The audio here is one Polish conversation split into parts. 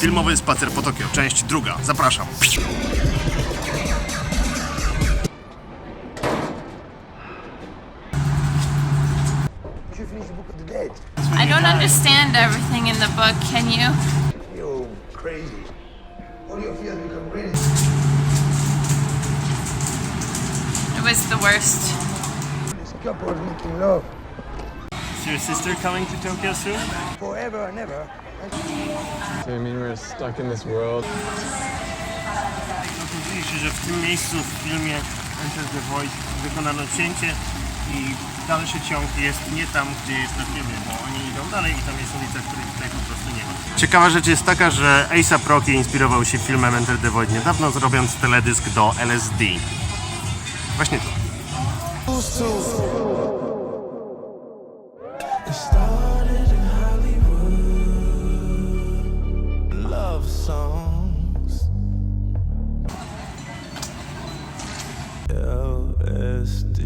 Filmowy spacer po Tokio, część druga. Zapraszam. I don't understand everything in the book, can you? You're crazy. All your fears become real. It was the worst. This couple is making love Is your sister coming to Tokyo soon? forever and ever. So you mean we're stuck in this world? Okazuje się, że w tym miejscu w filmie Enter the Void wykonano cięcie i dalszy ciąg jest nie tam, gdzie jest na filmie, bo oni idą dalej i tam jest ulica, której tutaj po prostu nie ma. Ciekawa rzecz jest taka, że A$AP Rocky inspirował się filmem Enter the Void niedawno, zrobiąc teledysk do LSD. Właśnie to. LSD.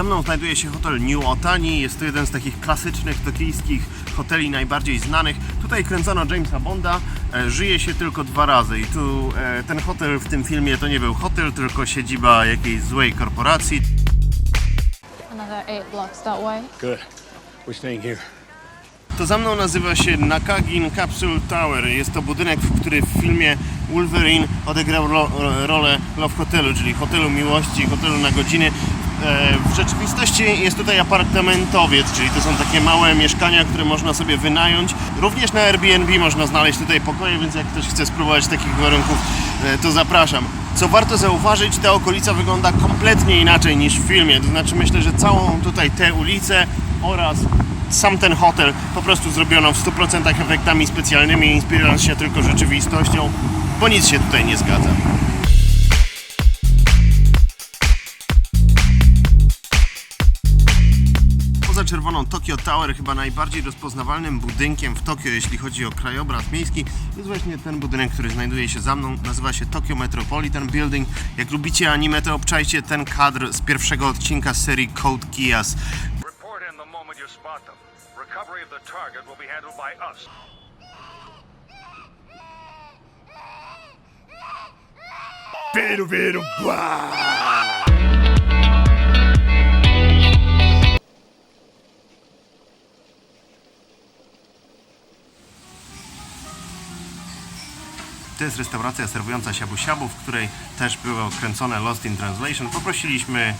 Za mną znajduje się hotel New Otani. Jest to jeden z takich klasycznych tokijskich hoteli najbardziej znanych. Tutaj kręcono Jamesa Bonda. E, Żyje się tylko dwa razy i tu e, ten hotel w tym filmie to nie był hotel, tylko siedziba jakiejś złej korporacji. Another eight blocks that way. Good. We're staying here. To za mną nazywa się Nakagin Capsule Tower. Jest to budynek, w który w filmie Wolverine odegrał ro, rolę Love Hotelu, czyli hotelu miłości, hotelu na godziny. E, W rzeczywistości jest tutaj apartamentowiec, czyli to są takie małe mieszkania, które można sobie wynająć. Również na Airbnb można znaleźć tutaj pokoje, więc jak ktoś chce spróbować takich warunków, e, to zapraszam. Co warto zauważyć, ta okolica wygląda kompletnie inaczej niż w filmie. To znaczy myślę, że całą tutaj tę ulicę oraz sam ten hotel po prostu zrobiono w 100% efektami specjalnymi, inspirując się tylko rzeczywistością, bo nic się tutaj nie zgadza. Czerwoną Tokyo Tower, chyba najbardziej rozpoznawalnym budynkiem w Tokio, jeśli chodzi o krajobraz miejski, jest właśnie ten budynek, który znajduje się za mną. Nazywa się Tokyo Metropolitan Building. Jak lubicie anime, to obczajcie ten kadr z pierwszego odcinka serii Code Geass. Report in the To jest restauracja serwująca siabu siabu, w której też było kręcone Lost in Translation. Poprosiliśmy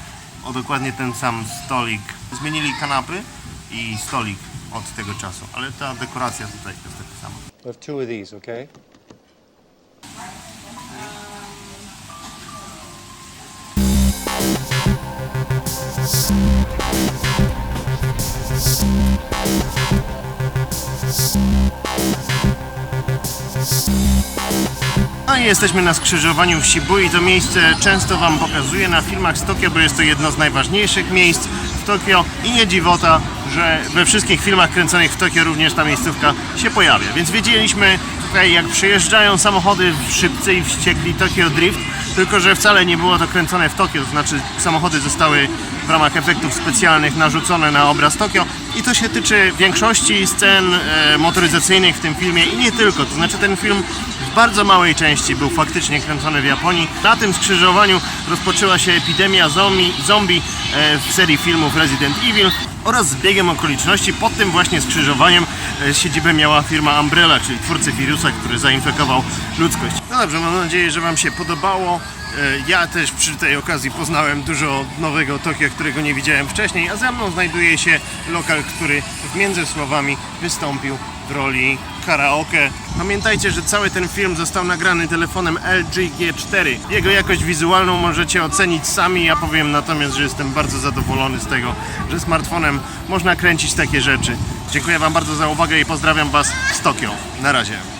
o dokładnie ten sam stolik. Zmienili kanapy i stolik od tego czasu, ale ta dekoracja tutaj jest taka sama. We'll have two of these, okay? I jesteśmy na skrzyżowaniu w Shibui. To miejsce często Wam pokazuję na filmach z Tokio, bo jest to jedno z najważniejszych miejsc w Tokio i nie dziwota, że we wszystkich filmach kręconych w Tokio również ta miejscówka się pojawia. Więc wiedzieliśmy tutaj, jak przyjeżdżają samochody w szybcy i wściekli Tokyo Drift, tylko że wcale nie było to kręcone w Tokio, to znaczy samochody zostały w ramach efektów specjalnych narzucone na obraz Tokio i to się tyczy większości scen e, motoryzacyjnych w tym filmie i nie tylko, to znaczy ten film bardzo małej części był faktycznie kręcony w Japonii. Na tym skrzyżowaniu rozpoczęła się epidemia zombie, zombie e, w serii filmów Resident Evil oraz z biegiem okoliczności pod tym właśnie skrzyżowaniem e, siedzibę miała firma Umbrella, czyli twórcy wirusa, który zainfekował ludzkość. No dobrze, mam nadzieję, że Wam się podobało. E, Ja też przy tej okazji poznałem dużo nowego Tokio, którego nie widziałem wcześniej, a za mną znajduje się lokal, który w Międzysłowami wystąpił w roli karaoke. Pamiętajcie, że cały ten film został nagrany telefonem LG G4. Jego jakość wizualną możecie ocenić sami, ja powiem natomiast, że jestem bardzo zadowolony z tego, że smartfonem można kręcić takie rzeczy. Dziękuję Wam bardzo za uwagę i pozdrawiam Was z Tokio. Na razie.